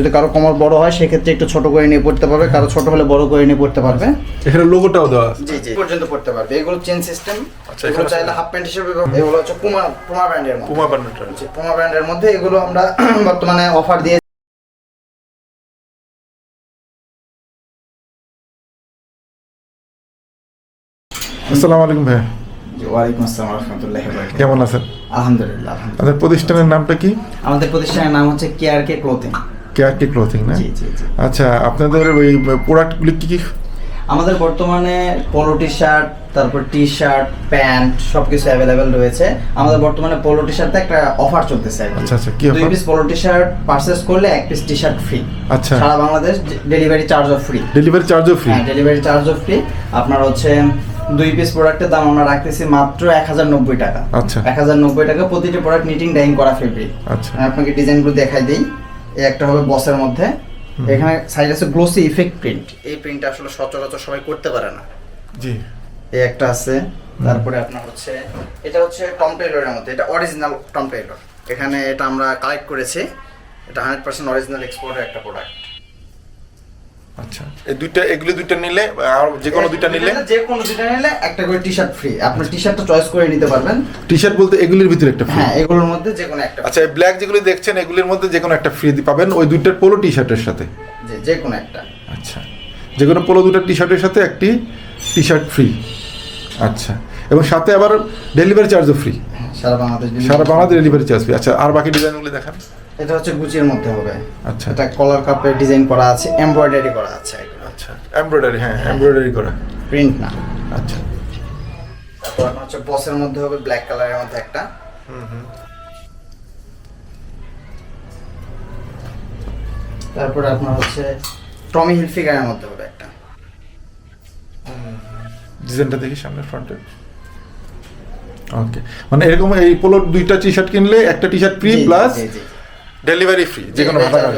যদি কারও কোমর বড় হয় সেক্ষেত্রে একটু ছোট করে নিয়ে পড়তে পারবে। কারও ছোট হলে বড় করে নিয়ে পড়তে পারবে। এখানে লোগোটাও দেওয়া আছে। জি জি পর্যন্ত পড়তে পারবে। এগুলো চেন সিস্টেম আচ্ছা, এগুলো চাইলে হাফ প্যান্ট হিসেবে এগুলো হচ্ছে পুমা পুমা ব্র্যান্ডের মধ্যে। পুমা জি, পুমা ব্র্যান্ডের মধ্যে। এগুলো আমরা বর্তমানে অফার দিয়ে আসসালামু আলাইকুম ভাইয়া ওয়ালাইকুম আসসালাম রহমতুল্লাহ কেমন আছেন? আলহামদুলিল্লাহ আলহামদুলিল্লাহ। প্রতিষ্ঠানের নামটা কি? আমাদের প্রতিষ্ঠানের নাম হচ্ছে কেয়ার কে ক্লোথিং ক্লথিং না? আচ্ছা আপনাদের ওই প্রোডাক্টগুলি কি কি? আমাদের বর্তমানে পোলো টি শার্ট তারপর টি শার্ট প্যান্ট সবকিছু অ্যাভেলেবেল রয়েছে। আমাদের বর্তমানে পোলো টি শার্টে একটা অফার চলতেছে আচ্ছা, আচ্ছা, কি দুই পিস পোলো টি শার্ট করলে এক পিস টি শার্ট ফ্রি আচ্ছা। সারা বাংলাদেশ ডেলিভারি চার্জও ফ্রি ডেলিভারি চার্জও ফ্রি হ্যাঁ ডেলিভারি চার্জও ফ্রি আপনার হচ্ছে দুই পিস প্রোডাক্টের দাম আমরা রাখতেছি মাত্র এক হাজার নব্বই টাকা। আচ্ছা। এক হাজার নব্বই টাকা প্রতিটি প্রোডাক্ট নিটিং ডাইং করা ফেব্রিক আচ্ছা। আপনাকে ডিজাইনগুলো দেখাই দিই। এই একটা হবে বসের মধ্যে। এখানে সাইড আছে গ্লোসি ইফেক্ট প্রিন্ট এই প্রিন্ট আসলে সচরাচর সবাই করতে পারে না। জি। এই একটা আছে। তারপরে আপনার হচ্ছে এটা হচ্ছে টম টেইলরের মধ্যে এটা অরিজিনাল টম টেইলর এখানে এটা আমরা কালেক্ট করেছি। এটা হান্ড্রেড পার্সেন্ট অরিজিনাল এক্সপোর্টের একটা প্রোডাক্ট আচ্ছা। এই দুইটা এগুলি দুইটা নিলে আর যে কোনো দুইটা নিলে? যে কোনো দুইটা নিলে একটা করে টি শার্ট ফ্রি আপনি টি শার্টটা চয়েস করে নিতে পারবেন। টি শার্ট বলতে এগুলির ভিতরে একটা ফ্রি হ্যাঁ এগুলোর মধ্যে যে কোনো একটা আচ্ছা এই ব্ল্যাক যেগুলি দেখছেন এগুলির মধ্যে যে কোনো একটা ফ্রি পাবেন। ওই দুইটার পোলো টি শার্টের সাথে। যে যে কোনো একটা। আচ্ছা। যে কোনো পোলো দুটো টি শার্টের সাথে একটি টি শার্ট ফ্রি আচ্ছা। এবং সাথে আবার ডেলিভারি চার্জও ফ্রি সারা বাংলাদেশ সারা বাংলাদেশ ডেলিভারি চার্জ ফ্রি আচ্ছা আর বাকি ডিজাইনগুলি দেখান। এটা হচ্ছে গুচির মধ্যে হবে। আচ্ছা। এটা কলার কাপের ডিজাইন করা আছে এমব্রয়ডারি করা আছে। আচ্ছা এমব্রয়ডারি হ্যাঁ এমব্রয়ডারি করা। প্রিন্ট না। আচ্ছা। তারপর আপনার হচ্ছে বসের মধ্যে হবে ব্ল্যাক কালারের মধ্যে একটা। হুম হুম। তারপরে আপনার হচ্ছে টমি হিলফিগারের মধ্যে হবে একটা। ডিজাইনটা দেখি সামনের ফ্রন্টে ওকে মানে এরকম এই পোলো দুইটা টি শার্ট কিনলে একটা T shirt free plus. Delivery free যে কোনো ভাড়া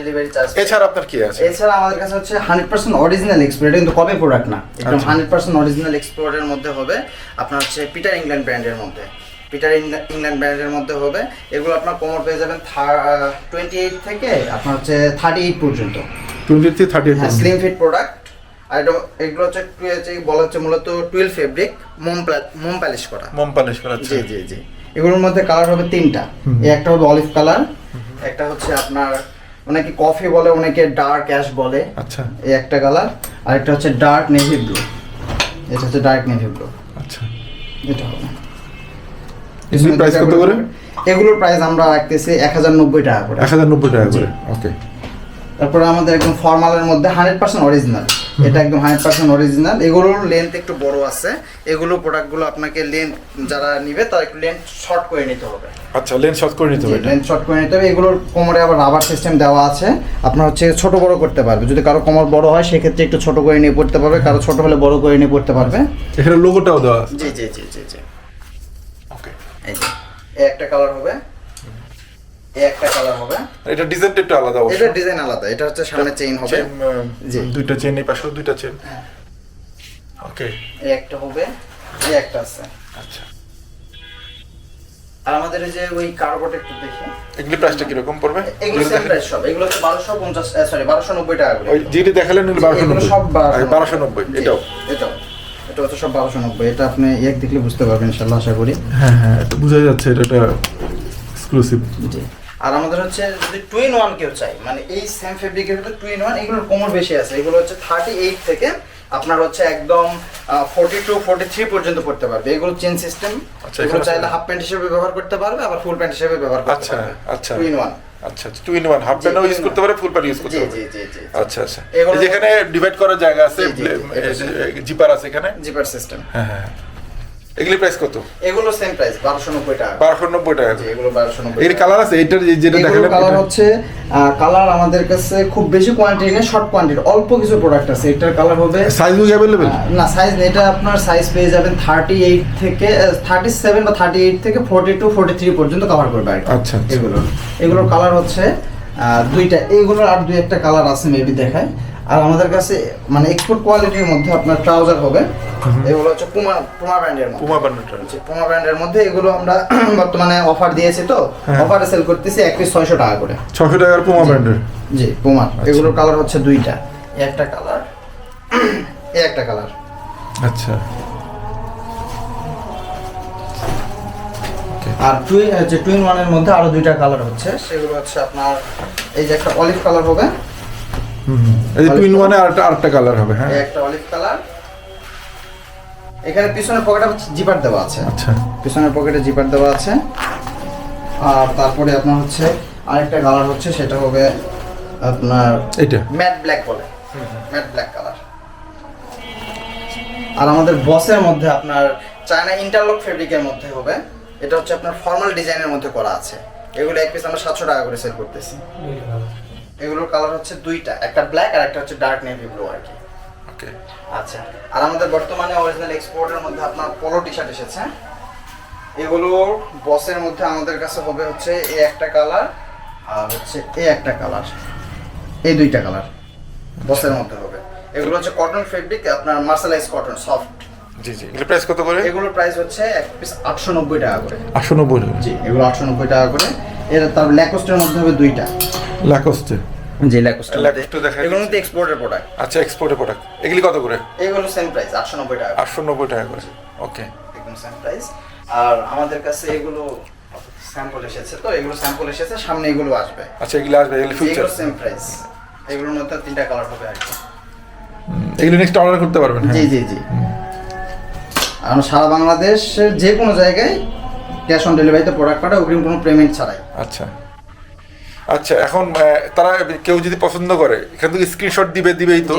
ডেলিভারি চার্জ এছাড়া আপনার কি আছে? এছাড়া আমাদের কাছে হচ্ছে হান্ড্রেড পার্সেন্ট অরিজিনাল এক্সপোর্ট কিন্তু কবে প্রোডাক্ট না? একদম আচ্ছা। হান্ড্রেড পার্সেন্ট অরিজিনাল এক্সপোর্টের মধ্যে হবে। আপনার হচ্ছে পিটার ইংল্যান্ড ব্র্যান্ডের মধ্যে। পিটার ইংল্যান্ড ব্র্যান্ডের মধ্যে হবে। এগুলো আপনার কোমর পেয়ে যাবেন টোয়েন্টি এইট থেকে আপনার হচ্ছে থার্টি এইট পর্যন্ত। টোয়েন্টি থ্রি থার্টি এইট হ্যাঁ স্লিম ফিট প্রোডাক্ট আর এটা এগুলো হচ্ছে বলা হচ্ছে মূলত টুয়েলভ ফেব্রিক মোম মোম পালিশ করা। মোম পালিশ করা জি জি জি। এগুলোর মধ্যে কালার হবে তিনটা। একটা হবে অলিভ কালার একটা হচ্ছে আপনার অনেকে কফি বলে অনেকে ডার্ক অ্যাশ বলে। আচ্ছা। এই একটা কালার আর একটা হচ্ছে ডার্ক নেভি ব্লু এটা হচ্ছে ডার্ক নেভি ব্লু আচ্ছা। এটা হবে। এগুলির প্রাইস কত করে? এগুলোর প্রাইস আমরা রাখতেছি এক হাজার নব্বই টাকা করে। এক হাজার নব্বই টাকা করে ওকে তারপরে আমাদের একদম ফর্মালের মধ্যে হান্ড্রেড পার্সেন্ট অরিজিনাল এটা একদম হান্ড্রেড পার্সেন্ট অরিজিনাল এগুলোর লেন্থ একটু বড় আছে। এগুলো প্রোডাক্টগুলো আপনাকে লেন্থ যারা নিবে তারা একটু লেন্থ শর্ট করে নিতে হবে। আচ্ছা লেন্স শর্ট করে নিতে হবে লেন্থ শর্ট করে নিতে হবে। এগুলোর কোমরে আবার রাবার সিস্টেম দেওয়া আছে। আপনার হচ্ছে ছোট বড় করতে পারবে। যদি কারও কোমর বড় হয় সেক্ষেত্রে একটু ছোট করে নিয়ে পড়তে পারবে। কারও ছোট হলে বড় করে নিয়ে পড়তে পারবে। এখানে লোগোটাও দেওয়া আছে। জি জি জি জি জি। ওকে এই একটা কালার হবে। এই একটা কালার হবে। এটা ডিজাইনটা একটু আলাদা এটা ডিজাইন আলাদা এটা হচ্ছে সামনে চেইন হবে। জি। দুইটা চেন এই পাশেও দুইটা চেন হ্যাঁ। ওকে এই একটা হবে এই একটা আছে। আচ্ছা। আর আমাদের যে ওই কার্বোর্ড একটু দেখি। এগুলি প্রাইসটা কীরকম পড়বে? এগুলো সেম প্রাইস সব। এগুলো হচ্ছে বারোশো পঞ্চাশ সরি বারোশো নব্বই টাকা করে। ওই যেটি দেখালেন সব এটাও। এটাও। এটা হচ্ছে সব বারোশো নব্বই। এটা আপনি এক দেখলে বুঝতে পারবেন আশা করি। হ্যাঁ হ্যাঁ এটা বোঝা যাচ্ছে এটা এক্সক্লুসিভ জি। আর আমাদের হচ্ছে যদি টু ইন ওয়ান কেউ চাই মানে এই সেম ফেব্রিকের ভিতরে টু ইন ওয়ান এগুলোর কোমর বেশি আছে। এগুলো হচ্ছে থার্টি এইট থেকে আপনার হচ্ছে একদম ফোর্টি টু ফোর্টি থ্রি পর্যন্ত পড়তে পারবে। এগুলো চেন সিস্টেম আচ্ছা, এগুলো চাইলে হাফ প্যান্ট হিসেবে ব্যবহার করতে পারবে আবার ফুল প্যান্ট হিসেবে ব্যবহার করতে আচ্ছা, পারবে। আচ্ছা। টু ইন ওয়ান আচ্ছা টু ইন ওয়ান হাফ প্যান্টও ইউজ করতে one। পারে ফুল প্যান্ট ইউজ করতে জি পারে। জি জি জি। আচ্ছা আচ্ছা। ডিভাইড করার জায়গা আছে জিপার আছে এখানে? জিপার সিস্টেম হ্যাঁ হ্যাঁ। এগুলি প্রাইস কত? এগুলো সেম প্রাইস বারোশো নব্বই টাকা। বারোশো নব্বই টাকা। জি, এগুলো বারোশো নব্বই এর কালার আছে? এইটার যে- যেটা দেখালেন কালার হচ্ছে কালার আমাদের কাছে খুব বেশি কোয়ান্টিটি নেই শর্ট কোয়ান্টিটি অল্প কিছু প্রোডাক্ট আছে। এটার কালার হবে সাইজ বুঝে আহ, না সাইজ এটা আপনার সাইজ পেয়ে যাবেন থার্টি এইট থেকে থার্টি সেভেন বা থার্টি এইট থেকে ফোর্টি টু ফোর্টি থ্রি পর্যন্ত কভার করবে আচ্ছা, আচ্ছা। এগুলো এগুলোর কালার হচ্ছে দুইটা। এইগুলোর আর দুই একটা কালার আছে মেবি দেখায় আর আমাদের কাছে মানে এক্সপোর্ট কোয়ালিটির মধ্যে আপনার ট্রাউজার হবে। এগুলো হচ্ছে পুমা পুমা ব্র্যান্ডের পুমা ব্র্যান্ডের পুমা ব্র্যান্ডের মধ্যে এগুলো আমরা বর্তমানে অফার দিয়েছি তো। হ্যাঁ। অফারে সেল করতেছি এক পিস ছয়শো টাকা করে। ছশো টাকার পুমা ব্র্যান্ডের জি পুমা এগুলোর কালার হচ্ছে দুইটা। একটা কালার এই একটা কালার আচ্ছা। আর টুইন যে টুইন ওয়ানের মধ্যে আরও দুইটা কালার হচ্ছে। সেগুলো হচ্ছে আপনার এই যে একটা অলিভ কালার হবে। এই টুইন ওয়ানে আরেকটা আরেকটা কালার হবে হ্যাঁ। একটা অলিভ কালার এখানে পিছনের পকেটে জিপার দেওয়া আছে। আচ্ছা। পিছনের পকেটে জিপার দেওয়া আছে। আর তারপরে আপনার হচ্ছে আরেকটা কালার হচ্ছে সেটা হবে আপনার এইটা। ম্যাট ব্ল্যাক বলে। ম্যাট ব্ল্যাক কালার আর আমাদের বসের মধ্যে আপনার চায়না ইন্টারলক ফেব্রিকের মধ্যে হবে। এটা হচ্ছে আপনার ফর্মাল ডিজাইনের মধ্যে করা আছে। এগুলো এক পিস আমরা সাতশো টাকা করে সেল করতেছি। এগুলোর কালার হচ্ছে দুইটা একটা ব্ল্যাক আর একটা হচ্ছে ডার্ক নেভি ব্লু আর কি। ওকে আচ্ছা আর আমাদের বর্তমানে অরিজিনাল এক্সপোর্টের মধ্যে আপনার পোলো টি শার্ট এসেছে। এগুলো বসের মধ্যে আমাদের কাছে হবে হচ্ছে এই একটা কালার আর হচ্ছে এই একটা কালার এই দুইটা কালার বসের মধ্যে হবে। এগুলো হচ্ছে কটন ফেব্রিক আপনার মার্শালাইজ কটন সফট জি জি। এগুলো প্রাইস কত করে? এগুলোর প্রাইস হচ্ছে এক পিস আটশো নব্বই টাকা করে। আটশো নব্বই জি এগুলো আটশো নব্বই টাকা করে। এর তার ল্যাকোস্টের মধ্যে হবে দুইটা। লাকোস্টে এগুলো মধ্যে এক্সপোর্টের প্রোডাক্ট আচ্ছা এক্সপোর্টের প্রোডাক্ট এগুলি কত করে? এগুলো সেম প্রাইস টাকা টাকা করে। ওকে একদম সেম প্রাইস আর আমাদের কাছে এগুলো স্যাম্পল এসেছে তো এগুলো স্যাম্পল এসেছে সামনে এগুলো আসবে। আচ্ছা এগুলি আসবে এগুলি ফিউচার এগুলো সেম প্রাইস এগুলোর মধ্যে তিনটা কালার হবে আর কি। এগুলি নেক্সট অর্ডার করতে পারবেন হ্যাঁ। জি জি জি। আর সারা বাংলাদেশের যে কোনো জায়গায় ক্যাশ অন ডেলিভারিতে প্রোডাক্ট পাঠায় অগ্রিম কোনো পেমেন্ট ছাড়াই। আচ্ছা। আচ্ছা এখন তারা কেউ যদি পছন্দ করে এখান থেকে স্ক্রিনশট দিবে দিবেই তো।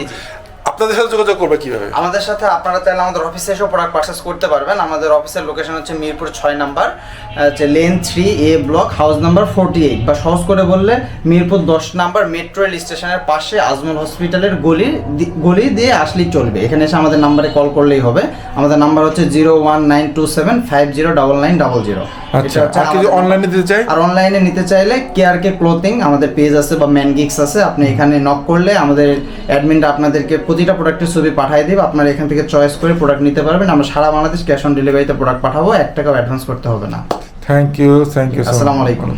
আপনাদের সাথে যোগাযোগ করবে কীভাবে? আমাদের সাথে আপনারা চাইলে আমাদের অফিসে এসেও প্রোডাক্ট পারচেস করতে পারবেন। আমাদের অফিসের লোকেশন হচ্ছে মিরপুর ছয় নাম্বার হচ্ছে lane three A block house number forty eight বা সহজ করে বললে মিরপুর দশ নাম্বার মেট্রো রেল স্টেশনের পাশে আজমল হসপিটালের গলি গলি দিয়ে আসলেই চলবে। এখানে এসে আমাদের নাম্বারে কল করলেই হবে। আমাদের নাম্বার হচ্ছে zero one nine two seven five zero double nine double zero আচ্ছা আর কেউ অনলাইনে নিতে চাই? আর অনলাইনে নিতে চাইলে কেআরকে ক্লোথিং আমাদের পেজ আছে বা ম্যান গিক্স আছে আপনি এখানে নক করলে আমাদের অ্যাডমিনরা আপনাদেরকে প্রতিটা প্রোডাক্টের ছবি পাঠিয়ে দেবে আপনারা এখান থেকে চয়েস করে প্রোডাক্ট নিতে পারবেন। আমরা সারা বাংলাদেশ ক্যাশ অন ডেলিভারিতে প্রোডাক্ট পাঠাবো এক টাকাও অ্যাডভান্স করতে হবে না। থ্যাংক ইউ থ্যাংক ইউ আসসালামু আলাইকুম।